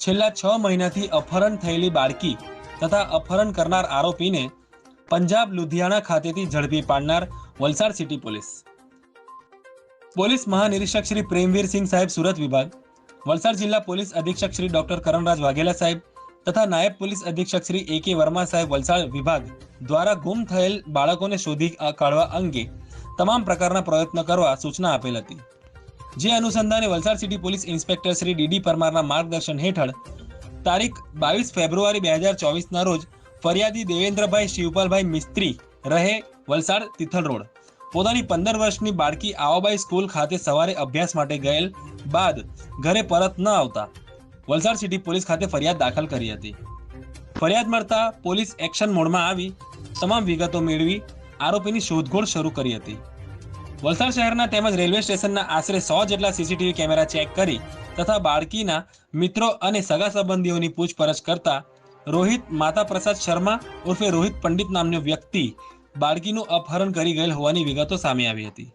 છેલ્લા છ મહિનાથી અપહરણ થયેલી બાળકી તથા અપહરણ કરનાર આરોપીને પંજાબ લુધિયાણા ખાતેથી ઝડપી પાડનાર વલસાડ સિટી પોલીસ. પોલીસ મહાનિરીક્ષક શ્રી પ્રેમવીર સિંહ સાહેબ સુરત વિભાગ, વલસાડ જિલ્લા પોલીસ અધિક્ષક શ્રી ડોક્ટર કરણરાજ વાઘેલા સાહેબ તથા નાયબ પોલીસ અધિક્ષક શ્રી એ કે વર્મા સાહેબ વલસાડ વિભાગ દ્વારા ગુમ થયેલ બાળકોને શોધી કાઢવા અંગે તમામ પ્રકારના પ્રયત્નો કરવા સૂચના આપેલ હતી. જે અનુસંધાને Valsad city police inspector Shri DD પરમારના માર્ગદર્શન હેઠળ તારીખ બાવીસ ફેબ્રુઆરી બે હજાર ચોવીસના રોજ ફરિયાદી દેવેન્દ્રભાઈ શિવપાલભાઈ મિસ્ત્રી રહે વલસાડ તિથલ રોડ. પોતાની પંદર વર્ષની બાળકી આવાબાઈ સ્કૂલ ખાતે સવારે અભ્યાસ માટે ગયેલ બાદ ઘરે પરત ન આવતા વલસાડ સિટી પોલીસ ખાતે ફરિયાદ દાખલ કરી હતી. ફરિયાદ મળતા પોલીસ એક્શન મોડમાં આવી તમામ વિગતો મેળવી આરોપીની શોધખોળ શરૂ કરી હતી. વલસાડ શહેરના તેમજ રેલવે સ્ટેશનના આશરે સો જેટલા સીસીટીવી કેમેરા ચેક કરી તથા બાળકીના મિત્રો અને સગા સંબંધીઓની પૂછપરછ કરતા રોહિત માતા પ્રસાદ શર્મા ઉર્ફે રોહિત પંડિત નામનો વ્યક્તિ બાળકીનું અપહરણ કરી ગયેલ હોવાની વિગતો સામે આવી હતી.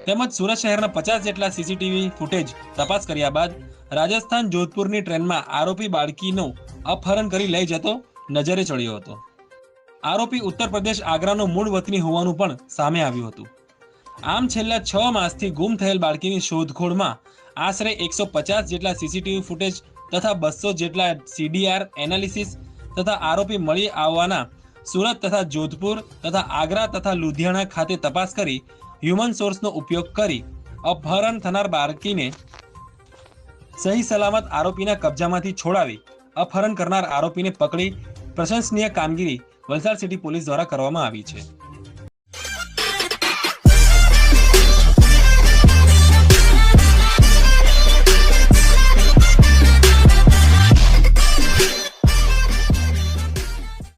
તેમજ સુરત શહેરના પચાસ જેટલા સીસીટીવી ફૂટેજ તપાસ કર્યા બાદ રાજસ્થાન જોધપુરની ટ્રેનમાં આરોપી બાળકીનું અપહરણ કરી લઈ જતો નજરે ચડ્યો હતો. આરોપી ઉત્તર પ્રદેશ આગ્રાનો મૂળ વતની હોવાનું પણ સામે આવ્યું હતું. આમ છેલ્લા છ માસથી ગુમ થયેલ બાળકીની શોધખોળમાં આશરે એકસો પચાસ જેટલા સીસીટીવી ફૂટેજ તથા બસો જેટલા સીડીઆર એનાલિસિસ તથા આરોપી મળી આવવાના સુરત તથા જોધપુર તથા આગ્રા તથા લુધિયાણા ખાતે તપાસ કરી હ્યુમન સોર્સનો ઉપયોગ કરી અપહરણ થનાર બાળકીને સહી સલામત આરોપીના કબજામાંથી છોડાવી અપહરણ કરનાર આરોપીને પકડી પ્રશંસનીય કામગીરી વલસાડ સિટી પોલીસ દ્વારા કરવામાં આવી છે.